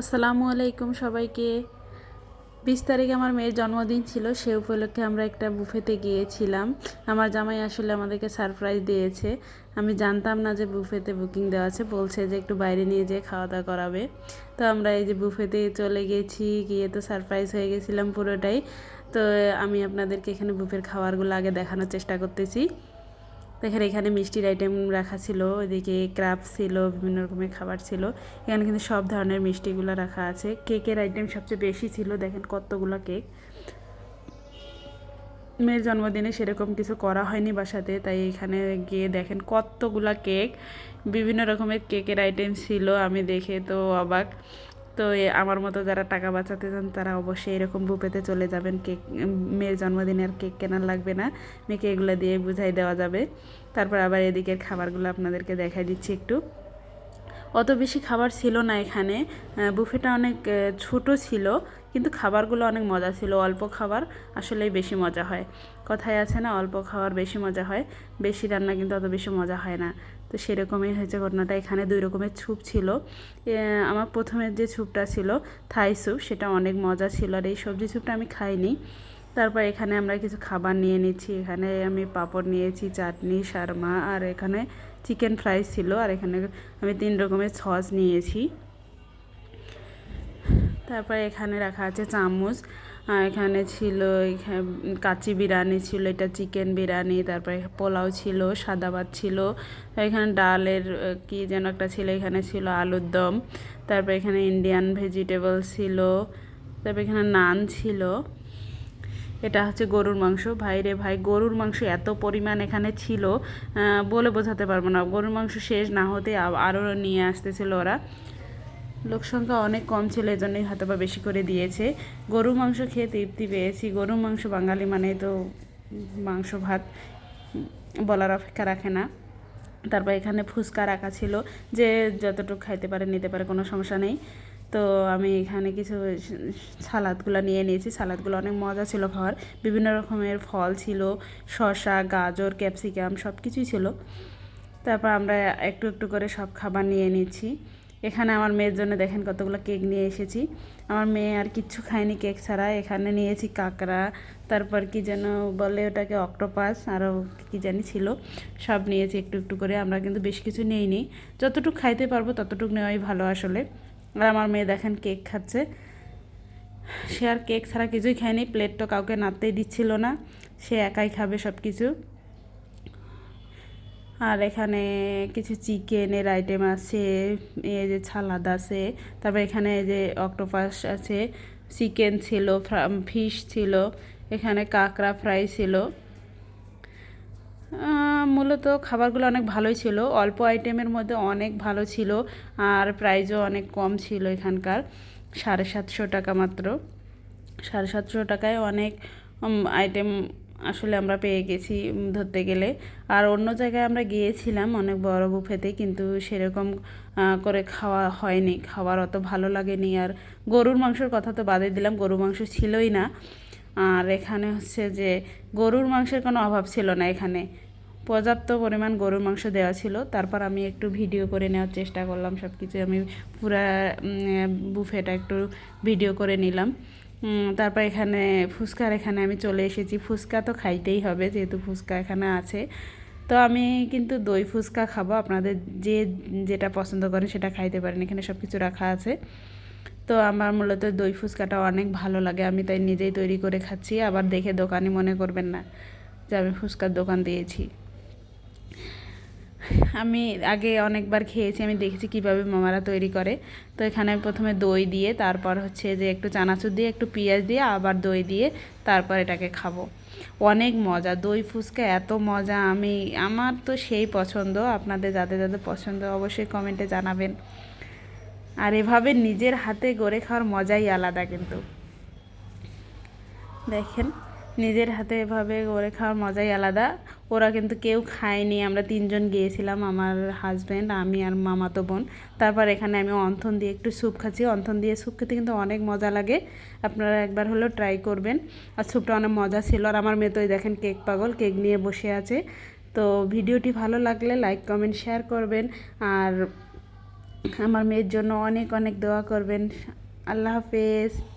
আসসালামু আলাইকুম সবাইকে। বিশ তারিখে আমার মেয়ের জন্মদিন ছিল, সে উপলক্ষে আমরা একটা বুফেতে গিয়েছিলাম। আমার জামাই আসলে আমাদেরকে সারপ্রাইজ দিয়েছে। আমি জানতাম না যে বুফেতে বুকিং দেওয়া আছে, বলছে যে একটু বাইরে নিয়ে যেয়ে খাওয়া দাওয়া করাবে। তো আমরা এই যে বুফেতে চলে গেছি, গিয়ে তো সারপ্রাইজ হয়ে গেছিলাম পুরোটাই। তো আমি আপনাদেরকে এখানে বুফের খাবারগুলো আগে দেখানোর চেষ্টা করতেছি। দেখেন এখানে মিষ্টির আইটেম রাখা ছিল, ওইদিকে ক্রাফ ছিল, বিভিন্ন রকমের খাবার ছিল। এখানে কিন্তু সব ধরনের মিষ্টিগুলো রাখা আছে। কেকের আইটেম সবচেয়ে বেশি ছিল, দেখেন কতগুলো কেক মেয়ের জন্মদিনে সেরকম কিছু করা হয়নি বাসাতে, তাই এখানে গিয়ে দেখেন কতগুলা কেক বিভিন্ন রকমের কেকের আইটেম ছিল, আমি দেখে তো অবাক। তো আমার মতো যারা টাকা বাঁচাতে চান, তারা অবশ্যই এরকম বুপেতে চলে যাবেন। কেক মেয়ের জন্মদিনে আর কেক কেনার লাগবে না। মেয়েকে এগুলো দিয়ে বুঝাই দেওয়া যাবে। তারপর আবার এদিকের খাবারগুলো আপনাদেরকে দেখাই দিচ্ছি একটু। অত বেশি খাবার ছিল না এখানে। বুফেটা অনেক ছোট ছিল, কিন্তু খাবারগুলো অনেক মজা ছিল। অল্প খাবার আসলেই বেশি মজা হয়। কথায় আছে না, অল্প খাবার বেশি মজা হয়, বেশি রান্না কিন্তু অত বেশি মজা হয় না। তো সেরকমই হয়েছে ঘটনাটা। এখানে দুই রকমের ছুপ ছিল। আমার প্রথমের যে ছুপটা ছিল, থাই স্যুপ সেটা অনেক মজা ছিল। আর এই সবজি স্যুপটা আমি খাইনি। তারপর এখানে আমরা কিছু খাবার নিয়ে নিচ্ছি। এখানে আমি পাঁপড় নিয়েছি, চাটনি শারমা আর এখানে চিকেন ফ্রাই ছিল। আর এখানে আমি তিন রকমের সস নিয়েছি। তারপর এখানে রাখা আছে চামচ। এখানে ছিল কাচি বিরিয়ানি ছিল, এটা চিকেন বিরিয়ানি, তারপরে পোলাও ছিল, সাদা ভাত ছিল। এখানে ডালের কি যেন একটা ছিল, এখানে ছিল আলুর দম। তারপর এখানে ইন্ডিয়ান ভেজিটেবল ছিল। তারপর এখানে নান ছিল। এটা হচ্ছে গরুর মাংস। ভাই রে ভাই, গরুর মাংস এত পরিমাণ এখানে ছিল বলে বোঝাতে পারব না। গরুর মাংস শেষ না হতে আরও নিয়ে আসতেছিল ওরা। লোক সংখ্যা অনেক কম ছিল এই জন্যই হয়তো বা বেশি করে দিয়েছে। গরু মাংস খেয়ে তৃপ্তি পেয়েছি। গরু মাংস বাঙালি মানে তো মাংস ভাত বলার অপেক্ষা রাখে না। তারপর এখানে ফুচকা রাখা ছিল, যে যতটুকু খাইতে পারে, নিতে পারে, কোনো সমস্যা নেই। তো আমি এখানে কিছু সালাদগুলো নিয়ে নিয়েছি। সালাদগুলো অনেক মজা ছিল খাওয়ার। বিভিন্ন রকমের ফল ছিল, শসা, গাজর, ক্যাপসিকাম সব কিছুই ছিল। তারপর আমরা একটু একটু করে সব খাবার নিয়ে নিচ্ছি। এখানে আমার মেয়ের জন্য দেখেন কতগুলো কেক নিয়ে এসেছি। আমার মেয়ে আর কিচ্ছু খায়নি কেক ছাড়া। এখানে নিয়েছি কাঁকড়া, তারপর কি যেন বলে ওটাকে অক্টোপাস, আরও কি জানি ছিল। সব নিয়েছি একটু একটু করে। আমরা কিন্তু বেশ কিছু নিইনি। যতটুকু খাইতে পারব ততটুকু নেওয়াই ভালো আসলে। আর আমার মেয়ে দেখেন কেক খাচ্ছে। সে আর কেক ছাড়া কিছুই খায়নি প্লেট তো কাউকে নাড়তেই দিচ্ছিল না, সে একাই খাবে সব কিছু আর এখানে কিছু চিকেনের আইটেম আছে, এই যে ছালাদ আছে, তারপর এখানে যে অক্টোপাস আছে চিকেন ছিল ফিশ ছিল, এখানে কাঁকড়া ফ্রাই ছিল। মূলত খাবারগুলো অনেক ভালোই ছিল। অল্প আইটেমের মধ্যে অনেক ভালো ছিল আর প্রাইজও অনেক কম ছিল এখানকার, সাড়ে সাতশো টাকা মাত্র। সাড়ে সাতশো টাকায় অনেক আইটেম আসলে আমরা পেয়ে গেছি ধরতে গেলে। আর অন্য জায়গায় আমরা গিয়েছিলাম অনেক বড় বুফেতে কিন্তু সেরকম করে খাওয়া হয়নি খাবার অত ভালো লাগেনি। আর গরুর মাংসর কথা তো বাদে দিলাম, গরুর মাংস ছিলই না। আর এখানে হচ্ছে যে গরুর মাংসের কোনো অভাব ছিল না এখানে। পর্যাপ্ত পরিমাণ গরুর মাংস দেওয়া ছিল। তারপর আমি একটু ভিডিও করে নেওয়ার চেষ্টা করলাম সব কিছু আমি পুরা বুফেটা একটু ভিডিও করে নিলাম। তারপর এখানে ফুচকার এখানে আমি চলে এসেছি। ফুচকা তো খাইতেই হবে, যেহেতু ফুচকা এখানে আছে। তো আমি কিন্তু দই ফুচকা খাব, আপনাদের যে যেটা পছন্দ করেন সেটা খাইতে পারেন। এখানে সব কিছু রাখা আছে। তো আমার মূলত দই ফুচকাটা অনেক ভালো লাগে, আমি তাই নিজেই তৈরি করে খাচ্ছি। আবার দেখে দোকানি মনে করবেন না যে আমি ফুচকার দোকান দিয়েছি। আমি আগে অনেকবার খেয়েছি, আমি দেখেছি কীভাবে মামারা তৈরি করে। তো এখানে প্রথমে দই দিয়ে, তারপর হচ্ছে যে একটু চানাচুর দিয়ে, একটু পেঁয়াজ দিয়ে, আবার দই দিয়ে তারপর এটাকে খাব। অনেক মজা, দই ফুচকা এত মজা, আমি, আমার তো সেই পছন্দ, আপনাদের যাদের যাদের পছন্দ অবশ্যই কমেন্টে জানাবেন। আর এভাবে নিজের হাতে গড়ে খাওয়ার মজাই আলাদা কিন্তু। দেখেন। নিজের হাতে এভাবে করে খাওয়ার মজাই আলাদা। ওরা কিন্তু কেউ খায়নি। আমরা তিনজন গিয়েছিলাম, আমার হাজব্যান্ড আমি আর মামাতো বোন। তারপর এখানে আমি অন্থন দিয়ে একটু স্যুপ খাচ্ছি। অন্থন দিয়ে স্যুপ খেতে কিন্তু অনেক মজা লাগে। আপনারা একবার হলেও ট্রাই করবেন। আর স্যুপটা অনেক মজা ছিল। আর আমার মেয়ে তো দেখেন কেক পাগল, কেক নিয়ে বসে আছে। তো ভিডিওটি ভালো লাগলে লাইক কমেন্ট শেয়ার করবেন। আর আমার মেয়ের জন্য অনেক অনেক দোয়া করবেন। আল্লাহ হাফেজ।